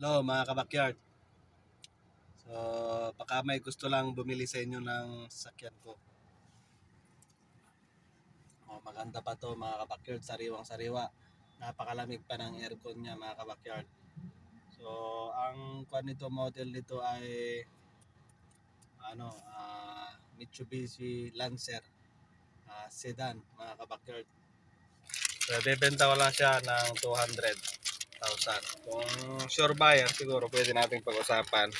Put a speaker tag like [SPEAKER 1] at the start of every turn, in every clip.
[SPEAKER 1] Hello mga kabakyard. So, baka may gusto lang bumili sa inyo ng sasakyan ko. Oh, maganda pa to mga kabakyard, sariwang sariwa. Napakalamig pa ng aircon niya mga kabakyard. So, ang kwan nito model nito ay ano, ah, Mitsubishi Lancer ah, sedan mga kabakyard. So, bebenta ko lang siya ng 200,000. Kung sure buyer, siguro pwede nating pag-usapan.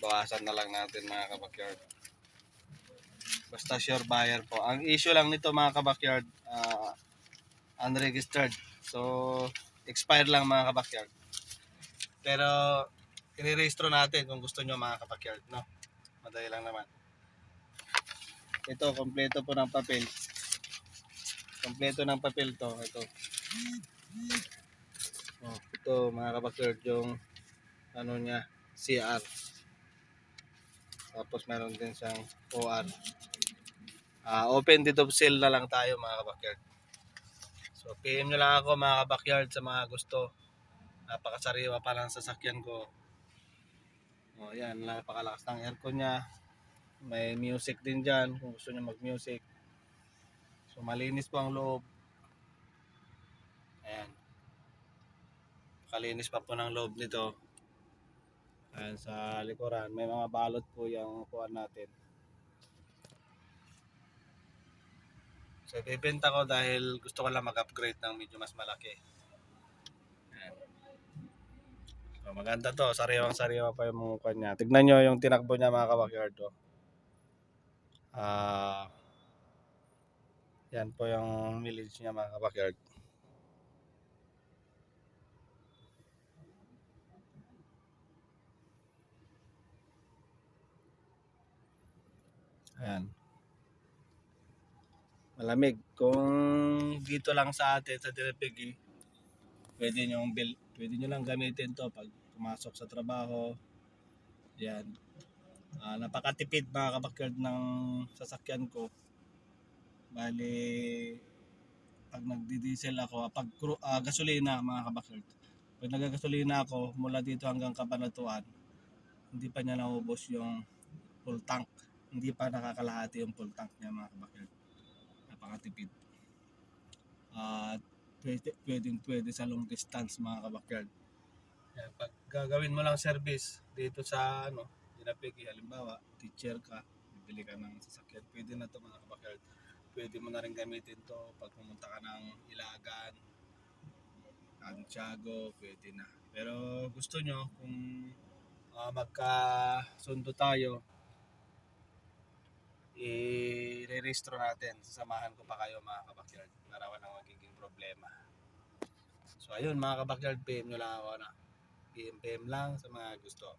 [SPEAKER 1] Bawasan na lang natin mga kabakyard. Basta sure buyer po. Ang issue lang nito mga kabakyard, ah, unregistered. So, expired lang mga kabakyard. Pero, inirehistro natin kung gusto nyo mga kabakyard, no? Madali lang naman. Ito, kompleto po ng papel. Kompleto ng papel to. Ito. Oh, ito mga kabakyard yung ano niya, CR. Tapos meron din siyang OR. Ah, open dito sale na lang tayo mga kabakyard. So, PM nyo lang ako mga kabakyard sa mga gusto. Napakasariwa pa lang sa sasakyan ko. O, yan. Napakalakas ng aircon niya. May music din dyan kung gusto nyo mag-music. So, malinis po ang loob. Ayan. Kalinis pa po ng loob nito. Ayan, sa likuran. May mga balot po yung kuhan natin. So, ibibenta ko dahil gusto ko lang mag-upgrade ng medyo mas malaki. Ayan. So, maganda to. Sariwang sariwa pa yung mukha niya. Tignan nyo yung tinakbo niya mga kabakyard to. Ah... yan po yung mileage niya mga kabakyard. Ayan. Malamig. Kung dito lang sa atin sa Direpigi, pwede nyo, pwede nyo lang gamitin to pag pumasok sa trabaho. Yan. Ah, napakatipid mga kabakyard ng sasakyan ko. Bali, pag nagdi-diesel ako, pag cru- ah, gasolina mga kabakyard, pag nagagasolina ako mula dito hanggang Kabanatuan, hindi pa niya naubos yung full tank. Hindi pa nakakalahati yung full tank niya mga kabakyard. Napakatipid. At pwede, pwedeng pwede sa long distance mga kabakyard. Yan, pag gagawin mo lang service dito sa ano, dinapigi, halimbawa, teacher ka, bibili ka ng sasakyan, pwede na to mga kabakyard. Pwede mo na rin gamitin to pag pumunta ka ng Ilagan, Santiago, pwede na. Pero gusto nyo, kung ah, magkasundo tayo, i-re-registro natin. Sasamahan ko pa kayo mga kabakyard para walang magiging problema. So ayun mga kabakyard, PM nyo lang ako na. PM, PM lang sa mga gusto.